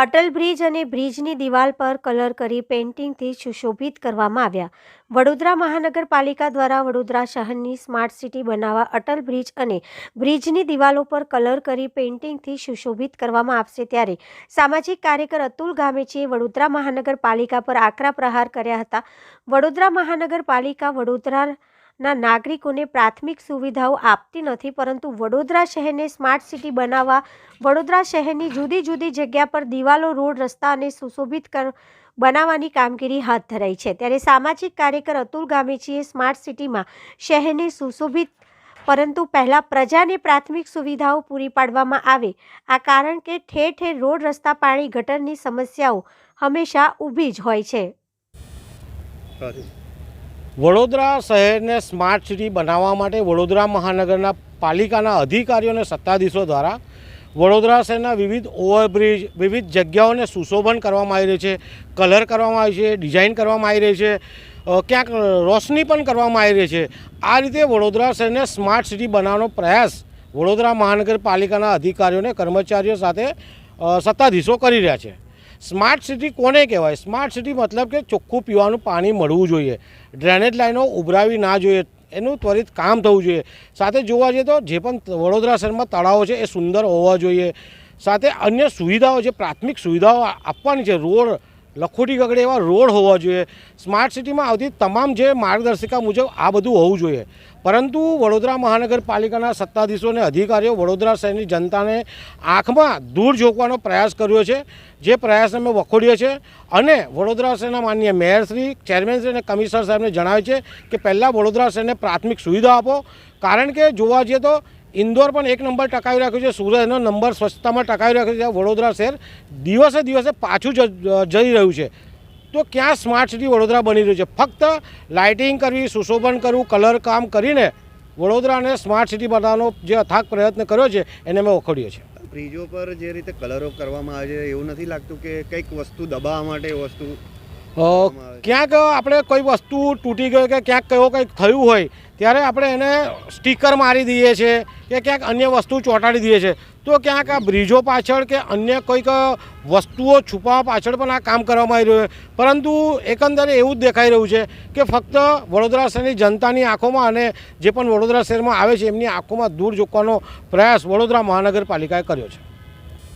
Atal bridge અને બ્રિજની દિવાલ પર કલર કરી પેઇન્ટિંગથી સુશોભિત કરવામાં આવ્યા. વડોદરા મહાનગરપાલિકા દ્વારા વડોદરા શહેરની સ્માર્ટ સિટી બનાવવા અટલ બ્રિજ અને બ્રિજની દિવાલો પર કલર કરી પેઇન્ટિંગથી સુશોભિત કરવામાં આવશે ત્યારે સામાજિક કાર્યકર અતુલ ગામેચીએ વડોદરા મહાનગરપાલિકા પર આકરા પ્રહાર કર્યા હતા. વડોદરા મહાનગરપાલિકા વડોદરાના નાગરિકોને પ્રાથમિક સુવિધાઓ આપતી નથી, પરંતુ વડોદરા શહેરને સ્માર્ટ સિટી બનાવવા, વડોદરા શહેરની જુદી જુદી જગ્યા પર દિવાલો, રોડ, રસ્તા અને સુશોભિત કર, બનાવવાની કામગીરી હાથ ધરાઈ છે. ત્યારે સામાજિક કાર્યકર અતુલ ગામેચીએ સ્માર્ટ સિટીમાં શહેરને સુશોભિત, પરંતુ પહેલાં પ્રજાને પ્રાથમિક સુવિધાઓ પૂરી પાડવામાં આવે. આ કારણ કે ઠેર ઠેર રોડ, રસ્તા, પાણી, ગટરની સમસ્યાઓ હંમેશા ઊભી જ હોય છે. વડોદરા શહેરને સ્માર્ટ સિટી બનાવવા માટે વડોદરા મહાનગરના પાલિકાના અધિકારીઓ અને સત્તાધીશો દ્વારા વડોદરા શહેરના વિવિધ ઓવરબ્રિજ, વિવિધ જગ્યાઓને સુશોભન કરવામાં આવી રહી છે, કલર કરવામાં આવી છે, ડિઝાઇન કરવામાં આવી રહી છે ક્યાંક રોશની પણ કરવામાં આવી રહી છે. આ રીતે વડોદરા શહેરને સ્માર્ટ સિટી બનાવવાનો પ્રયાસ વડોદરા મહાનગરપાલિકાના અધિકારીઓને કર્મચારીઓ સાથે સત્તાધીશો કરી રહ્યા છે. સ્માર્ટ સિટી કોને કહેવાય? સ્માર્ટ સિટી મતલબ કે ચોખ્ખું પીવાનું પાણી મળવું જોઈએ. ડ્રેનેજ લાઈનો ઉભરાવી ના જોઈએ. એનું ત્વરિત કામ થવું જોઈએ. સાથે જોવા જઈએ તો જે પણ વડોદરા શહેરમાં તળાવો છે એ સુંદર હોવા જોઈએ. સાથે અન્ય સુવિધાઓ જે પ્રાથમિક સુવિધાઓ આપવાની છે. રોડ લખોટી ગગડે એવા રોડ હોવા જોઈએ. સ્માર્ટ સિટીમાં આવતી તમામ જે માર્ગદર્શિકા મુજબ આ બધું હોવું જોઈએ. પરંતુ વડોદરા મહાનગરપાલિકાના સત્તાધીશો અને અધિકારીઓ વડોદરા શહેરની જનતાને આંખમાં દૂર જોકવાનો પ્રયાસ કર્યો છે. જે પ્રયાસને અમે વખોડીએ છીએ અને વડોદરા શહેરના માન્ય મેયરશ્રી ચેરમેનશ્રી અને કમિશનર સાહેબને જણાવે છે કે પહેલાં વડોદરા શહેરને પ્રાથમિક સુવિધા આપો. કારણ કે જોવા જઈએ તો ઇન્દોર પણ એક નંબર ટકાવી રાખ્યું છે. સુરતનો નંબર સ્વચ્છતામાં ટકાવી રાખ્યો છે. વડોદરા શહેર દિવસે દિવસે પાછું જઈ રહ્યું છે. તો ક્યાં સ્માર્ટ સિટી વડોદરા બની રહ્યું છે? ફક્ત લાઇટિંગ કરવી, સુશોભન કરવું કલર કામ કરીને વડોદરાને સ્માર્ટ સિટી બનાવવાનો જે અથાગ પ્રયત્ન કર્યો છે, એને અમે વખોડીએ છીએ. બ્રિજો પર જે રીતે કલરો કરવામાં આવે છે, એવું નથી લાગતું કે કંઈક વસ્તુ દબાવવા માટે વસ્તુ ક્યાંક આપણે કોઈ વસ્તુ તૂટી ગઈ કે ક્યાંક કયો કંઈક થયું હોય, ત્યારે આપણે એને સ્ટીકર મારી દઈએ છીએ કે ક્યાંક અન્ય વસ્તુ ચોંટાડી દઈએ છીએ તો ક્યાંક આ બ્રિજો પાછળ કે અન્ય કોઈક વસ્તુઓ છુપાવવા પાછળ પણ આ કામ કરવામાં આવી રહ્યું છે. પરંતુ એકંદરે એવું જ દેખાઈ રહ્યું છે કે ફક્ત વડોદરા શહેરની જનતાની આંખોમાં અને જે પણ વડોદરા શહેરમાં આવે છે, એમની આંખોમાં દૂર જોકવાનો પ્રયાસ વડોદરા મહાનગરપાલિકાએ કર્યો છે.